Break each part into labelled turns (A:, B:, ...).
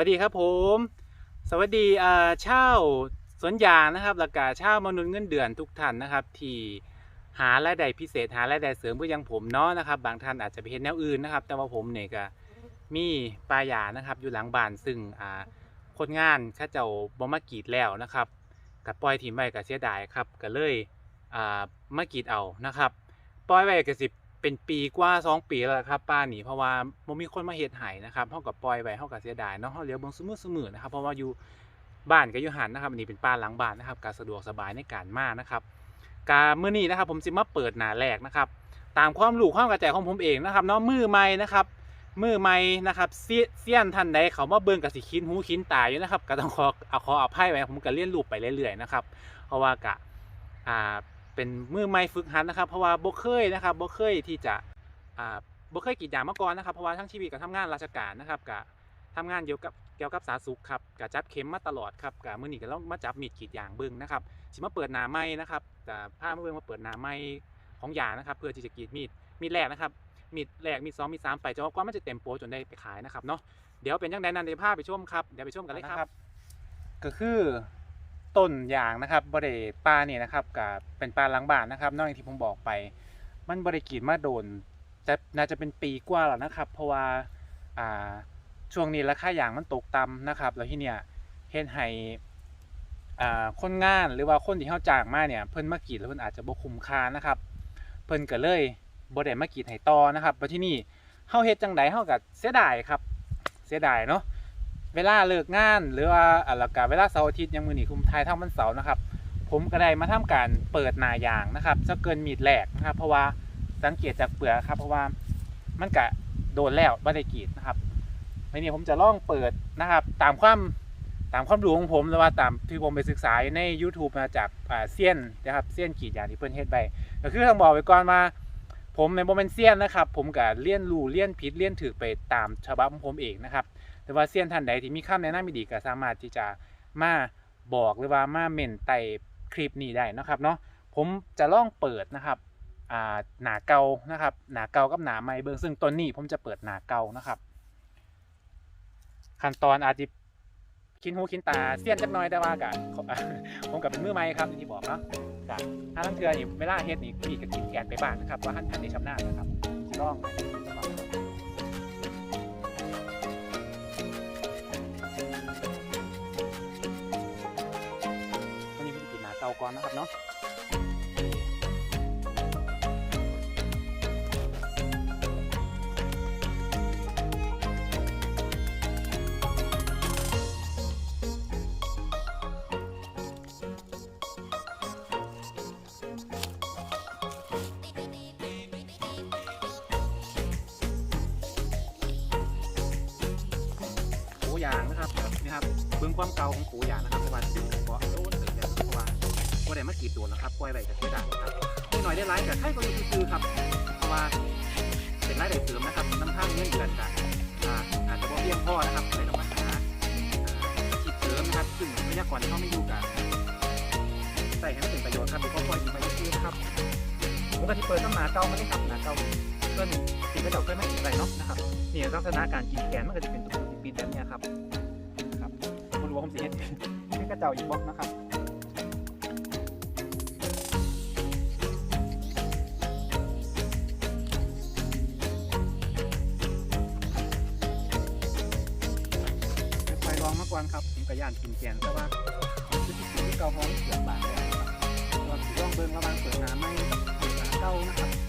A: วัสดีครับผม สวัสดีเช่าสวนยางนะครับแล้วก็เช่ามนุษย์เงินเดือนทุกท่านนะครับ ที่หารายได้พิเศษหารายได้เสริมเพื่อยังผมเนาะนะครับ บางท่านอาจจะไปเห็นแนวอื่นนะครับ แต่ว่าผมเนี่ยก็มีปลาหยานะครับ อยู่หลังบ้านซึ่งอ่าคนงานเข้าเจ้าบ่มากรีดแล้วนะครับกับปล่อยถิ่มไว้ก็เสียดายครับก็เลยอ่ามากีดเอานะครับปล่อยไว้ก็สิบ เป็นปีกว่าสองปีแล้วครับป้าหนีเพราะว่าบ่มีคนมาเฮ็ดให้นะครับเฮาก็ปล่อยไว้เฮาก็เสียดายเนาะเฮาเหลียวเบิ่งซุมื้อนะครับเพราะว่าอยู่บ้านก็อยู่หันนะครับอันนี้เป็นป้าหลังบ้านนะครับก็สะดวกสบายในการมานะครับการเมื้อนี้นะครับผมสิมาเปิดหน้าแรกนะครับตามความรู้ความกระแจของผมเองนะครับเนาะมือใหม่นะครับมือใหม่นะครับเสี้ยนท่านใดเขามาเบิ่งกับสิคินหูคินตายอยู่นะครับก็ต้องขอเอาขออภัยไว้ผมก็เรียนรู้ไปเรื่อยๆนะครับเพราะว่ากะอ่า เป็นมือใหม่ฝึกหัดนะครับ เพราะว่าบ่เคยนะครับบ่เคยที่จะอ่าบ่เคยกีดยางมาก่อนนะครับ เพราะว่าทั้งชีวิตก็ทำงานราชการนะครับกะทำงานเกี่ยวกับเกี่ยวกับสาธารณสุขครับกะจับเข็มมาตลอดครับกะมื้อนี้ก็ลองมาจับมีดกรีดยางเบิ่งนะครับสิมาเปิดหนาใหม่นะครับแต่พามาเบิ่งมาเปิดหนาใหม่ของยางนะครับ เพื่อที่จะกรีดมีดมีดแรกนะครับมีดแรกมีดสองมีดสามไปจนกว่ามันจะเต็มโปรจนได้ไปขายนะครับเนาะเดี๋ยวเป็นยังไงนั้นเดี๋ยวพาไปชมครับเดี๋ยวไปชมกันเลยครับ ก็คือ ต้นยางนะครับบริปลาเนี่ยนะครับกับเป็นปลาหลังบ้านนะครับ นอกจากที่ผมบอกไป มันบริกีดมาโดนจะน่าจะเป็นปีกว่าแล้วนะครับ เพราะว่าอ่าช่วงนี้ราคายางมันตกต่ำนะครับ แล้วที่เนี่ยเฮ็ดให้อ่าคนงานหรือว่าคนที่เขาจ้างมาเนี่ยเพิ่นมากรีดแล้วเพิ่นอาจจะบ่คุ้มค่านะครับ เพิ่นก็เลยบ่ได้มากรีดให้ต่อนะครับแล้วที่นี่เฮาเฮ็ดจังไดเฮาก็เสียดายครับ เสียดายเนาะ เวลาเลิกงาน หรือว่าอ่าแล้วก็เวลาเสาร์อาทิตย์ยังมื้อนีคุมทายทางวันเสาร์นะครับ ผมก็ได้มาทำการเปิดหนายางนะครับจะเกินมีดแหลกนะครับ เพราะว่าสังเกตจากเปลือกครับ เพราะว่ามันกะโดนแล้วไม่ได้กรีดนะครับวันนี้ผมจะลองเปิดนะครับ ตามความตามความรู้ของผมหรือว่าตามที่ผมไปศึกษาใน YouTube มาจากเซียนนะครับเซียนกรีดยางที่เพิ่อนเฮ็ดไปก็คือต้องบอกไว้ก่อนว่าผมในโมเมนเซียนนะครับ ผมก็เลี่ยนรูเลี่ยนผิดเลี่ยนถือไปตามฉบับของผมเองนะครับ แต่ว่าเซียนท่านใดที่มีคำแนะนำดีก็สามารถที่จะมาบอกหรือว่ามาเมนไต่คลิปนี้ได้นะครับเนาะผมจะลองเปิดนะครับอ่าหนาเกานะครับ หนาเกากับหนาไม้เบิงซึ่งต้นนี้ผมจะเปิดหนาเกานะครับ ขั้นตอนอาจจะคินหูคินตาเสี้ยนจักน้อยแต่ว่ากะผมกับเป็นมือไม้ครับอย่างที่บอกเนาะกะถ้าลังเทือนี่เวลาเฮ็ดนี่มีกับกินแกนไปบ้างนะครับว่าท่านท่านได้ชำนาญนะครับสิลองวัน จะกินหนาเกาก่อนนะครับเนาะปูยางนะครับนี่ครับเบื้องความเก่าของปูยางนะครับประมา ว่าได้มากรีดโดนแล้วครับปล่อยไปจะเสียดายครับนิดหน่อยได้ไลฟ์กับใครก็อยู่คือๆครับ เพราะว่าเป็นรายได้เสริมนะครับน้ำข้างเงินเดือนกันอาอาจจะบ่เพียงพ่อนะครับเลยต้องมาหาชีพเสริมนะครับซึ่งระยะก่อนที่เขาไม่อยู่กันใส่ให้มันเป็นประโยชน์ครับเดี๋ยวเขาปล่อยอยู่ไปเรื่อยนะครับผมก็ที่เปิดต้องหนาเก่าไมาเลยครับหนาเก่าเพื่อนสิ่งที่เราเคยไม่กินอะไรเนาะนะครับนี่ลักษณะการกินแกนมันก็จะเป็นตัวปีนแบบเนี้ยครับครับคุณรู้ว่าผมสีเฮ็ดให้กระเจ้าอีกบล็อกนะครับ องมาก่อนครับผมกระยานกินแกนแต่ว่าคือที่สิ่งที่เกาห้องเสียบบางแล้วครับเราถือลองเบิ้งระวังเปิดน้ำไม่เปิดน้ำเก้านะครับ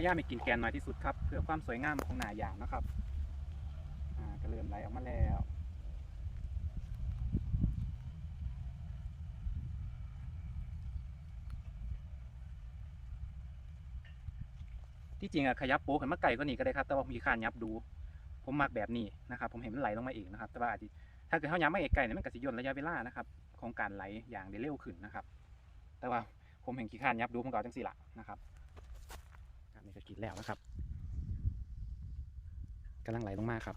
A: นายย่ามีกลิ่นแกนน้อยที่สุดครับ เพื่อความสวยงามของหนายางนะครับอ่าก็เริ่มไหลออกมาแล้วที่จริงอะขยับโป๊ขึ้นมาไก่ก็หนีก็ได้ครับ แต่ว่าผมมีขานยับดู ผมมักแบบนี้นะครับ ผมเห็นมันไหลลงมาเองนะครับ แต่ว่าอาจจะถ้าเกิดเขายับมาไกลๆเนี่ยมันก็สิย่นระยะเวลานะครับของการไหลอย่างได้เร็วขึ้นนะครับ แต่ว่าผมเห็นขี้ขานยับดูผมก็เอาจังสี่ละนะครับ กรีดแล้วนะครับกำลังไหลลงมาครับ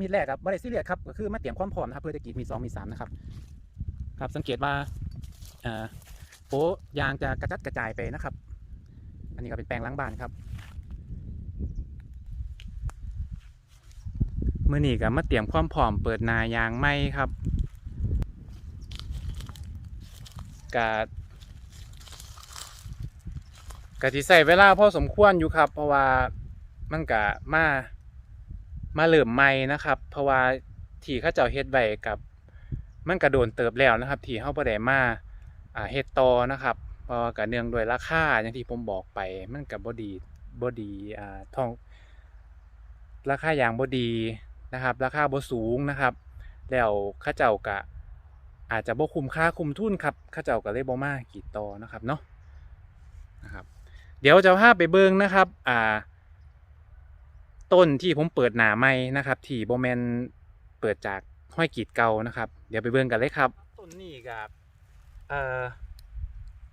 A: มีดแรกครับบริษัทเรียครับก็คือมาเตรียมความพร้อมนะครับเพื่อจะกรีดมีสองมีสามนะครับ ครับสังเกตว่าเอ่อโป๊ยางจะกระจัดกระจายไปนะครับ อันนี้ก็เป็นแปลงล้างบ้านครับ มื่อนี้ก็มาเตรียมความพร้อมเปิดนายางไหมครับกะกะที่ใส่เวลาพอสมควรอยู่ครับ เพราะว่ามันกะมามาเริ่มใหม่นะครับ เพราะว่าที่ข้าเจ้าเฮ็ดไว้กับ มันกระโดนเติบแล้วนะครับ ที่เฮาบ่ได้มาอ่าเฮ็ดตอนะครับเพราะว่าก็เนื่องด้วยราคาอย่างที่ผมบอกไปมันก็บ่ดีบดีอ่าทองราคายางบดี นะครับ ราคาบ่สูงนะครับ แล้วข้าเจ้าก็อาจจะบ่คุ้มค่าคุ้มทุนครับข้าเจ้าก็เลยบ่มากรีดต่อนะครับเนาะนะครับ เดี๋ยวจะพาไปเบิ่งนะครับอ่าต้นที่ผมเปิดหนาไม้นะครับ ที่บ่แมนเปิดจากห้อยกีดเก่านะครับ เดี๋ยวไปเบิ่งกันเลยครับ ต้นนี้กับเอ่อ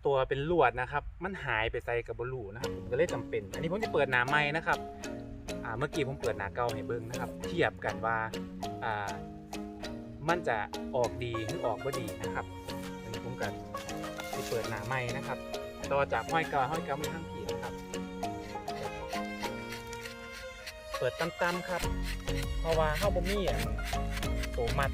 A: ตัวเป็นลวดนะครับ มันหายไปใส่กับบลูนะครับก็เลยจำเป็น อันนี้ผมจะเปิดหนาไม้นะครับ เมื่อกี้ผมเปิดหนาเก่าให้เบิ่งนะครับ เทียบกันว่ามันจะออกดีหรือออกบ่ดีนะครับอันนี้ผมก็จะเปิดหนาไม้นะครับ ต่อจากห้อยเก่าห้อยเก่าไม่ทั้งผีนะครับ เปิดตั้มๆครับ เพราะว่าเข้าบ่มีอะโตมัด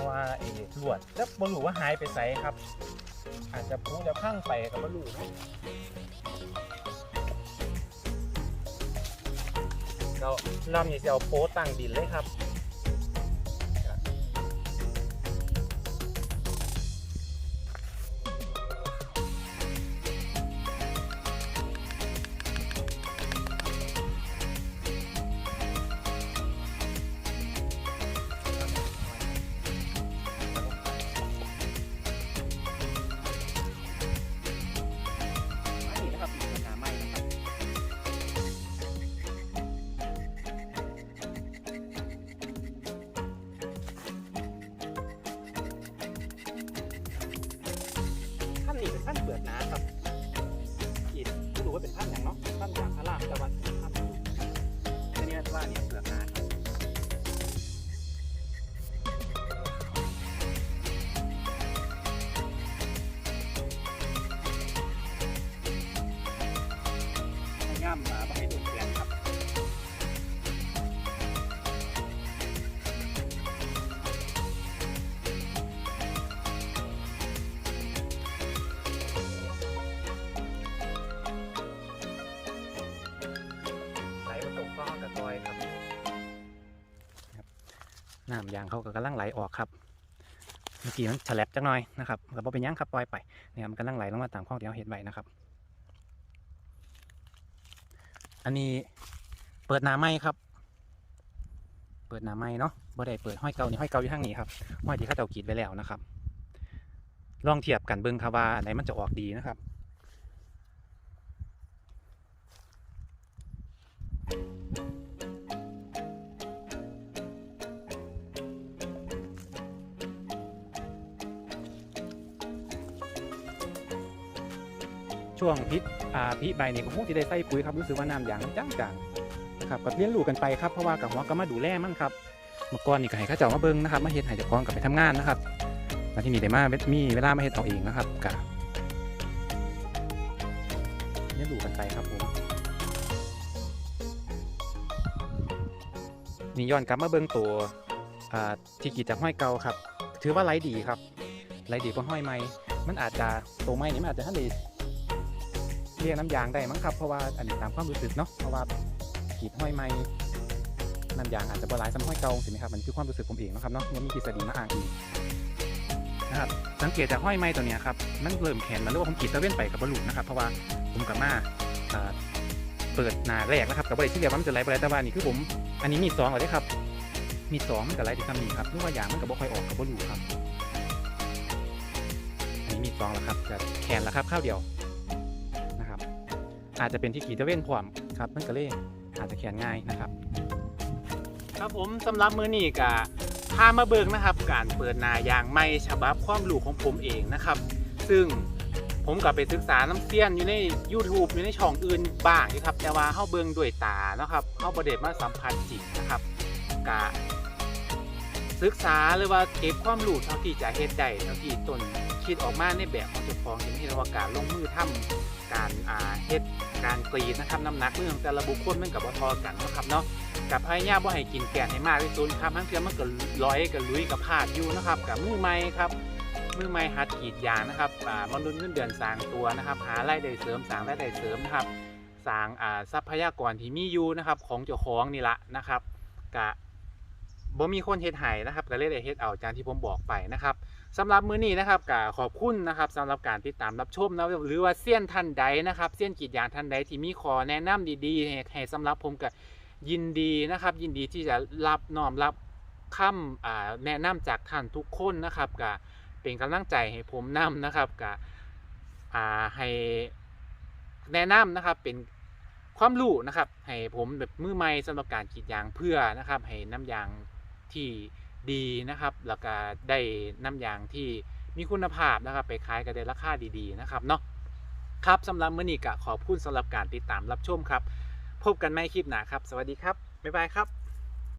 A: ราะว่าไอ้ลวดแล้วบรู้ว่าหายไปไสครับ อาจจะพูจะพังไปกับบรู้นะเรารอบนี้จะเอาโป๊ตั้งดินเลยครับ ให้ย่ำมาไม่ให้โดนแกนครับไหลผสมฟ้ากับซอยครับครับน้ำยางเขาก็กำลังไหลออกครับเมื่อกี้มันฉลับจักหน่อยนะครับก็บ่เป็นหยังครับปล่อยไปเนี่ยมันกำลังไหลลงมาตามข้องที่เราเห็นไว้นะครับ อันนี้เปิดหน้าไม้ครับ เปิดหน้าไม้เนาะบ่ได้เปิดห้อยเกานี่ห้อยเกาอยู่ทางนี้ครับห้อยที่เขาเจ้ากรีดไว้แล้วนะครับ ลองเทียบกันเบิ่งครับว่าอันไหนมันจะออกดีนะครับช่วงพิษ อ่าพิใบนี่ก็คงจะได้ใส่ปุ๋ยครับรู้สึกว่าน้ำยางมันจ้างๆนะครับก็เลี้ยงลูกกันไปครับเพราะว่ากับหัวก็มาดูแลมันครับเมื่อก่อนนี่ก็ให้ข้าเจ้ามาเบิ่งนะครับมาเฮ็ดให้เจ้าของกับไปทำงานนะครับแล้วที่นี่ได้มามีเวลามาเฮ็ดเอาเองนะครับก็เลี้ยงลูกกันไปครับผมนี่ย้อนกลับมาเบิ่งตัวอ่าที่กีดจากห้อยเก่าครับ ถือว่าไรดีครับไรดีกว่าห้อยใหม่มันอาจจะตัวใหม่นี่มันอาจจะทันได้ เรียกน้ำยางได้มั้งครับ เพราะว่าอันนี้ตามความรู้สึกเนาะ เพราะว่าขีดห้อยไม้น้ำยางอาจจะบหลายซ้ำห้อยเก่าสิไหมครับมันคือความรู้สึกผมเองนะครับเนาะมันมีทฤษฎีมาอ้างอิงนะครับสังเกตจากห้อยไม้ตัวเนี้ยครับมันเริ่มแข็งแล้วหรือว่าผมขีดตะเวนไปกับบอลลูนนะครับเพราะว่าผมกับมาเปิดหน้าแรกนะครับกับบริษัทที่เรียกว่ามันจะไหลไปไหลแต่ว่านี่คือผม อันนี้มีสองเหรอเนี่ยครับ มีสองมันกับไหลที่ซ้ำนี่ครับนึกว่ายางมันกับบ่ค่อยออกกับบอลลูนครับอันนี้มีสองแล้วครับจะแขนแล้วครับข้าวเดียว อาจจะเป็นที่ขีดตะเว้นพร้อมครับมันก็เลยอาจจะแขนง่ายนะครับ ครับผมสำหรับมือนี้ก็พามาเบิกนะครับ การเปิดนายางไม่ฉบับความรู้ของผมเองนะครับ ซึ่งผมก็ไปศึกษาน้ำเสี้ยนอยู่ใน YouTube อยู่ในช่องอื่นบ้างอยู่ครับ แต่ว่าเฮาเบิงด้วยตาเนาะครับเฮาประเด็มาสัมผัสจริงนะครับกะศึกษาหรือว่าเก็บความรู้เท่าที่จะเฮ็ดได้เท่าที่ตนคิดออกมาในแบบของเจ้าของอย่างที่เรียกว่าการลงมือทำ การอ่าเฮ็ดการกรีดนะครับน้ำหนักมือของแต่ละบุคคลมันกับบ่เทอกันนะครับเนาะกับพยายามว่าให้กินแกนให้มากที่สุดครับทั้งเทียมันก็ร้อยกับลุยกับพาดอยู่นะครับกับมือใหม่ครับมือใหม่หัดกรีดยางนะครับอ่ามนุษย์เงินเดือนสร้างตัวนะครับ หารายได้เสริมสร้างรายได้เสริมนะครับสร้างอ่าทรัพยากรที่มีอยู่นะครับของเจ้าของนี่ละนะครับกะ บ่มีคนเฮ็ดให้นะครับก็เลยได้เฮ็ดเอาจานที่ผมบอกไปนะครับสำหรับมื้อนี้นะครับก็ขอบคุณนะครับสำหรับการติดตามรับชมนะหรือว่าเซียนท่านใดนะครับเซียนกรีดยางท่านใดที่มีขอแนะนำดีๆให้สำหรับผมกับยินดีนะครับ ยินดีที่จะรับน้อมรับคำอ่าแนะนำจากท่านทุกคนนะครับก็เป็นกำลังใจให้ผมนำนะครับก็อ่าให้แนะนำนะครับเป็นความรู้นะครับให้ผมแบบมือใหม่สำหรับการกรีดยางเพื่อนะครับให้น้ำยาง ที่ดีนะครับแล้วก็ได้น้ำยางที่มีคุณภาพนะครับ ไปขายก็ได้ราคาดีๆนะครับเนาะครับสำหรับมื้อนี้ก็ขอบคุณสำหรับการติดตามรับชมครับ พบกันใหม่คลิปหน้าครับ สวัสดีครับ บ๊ายบายครับ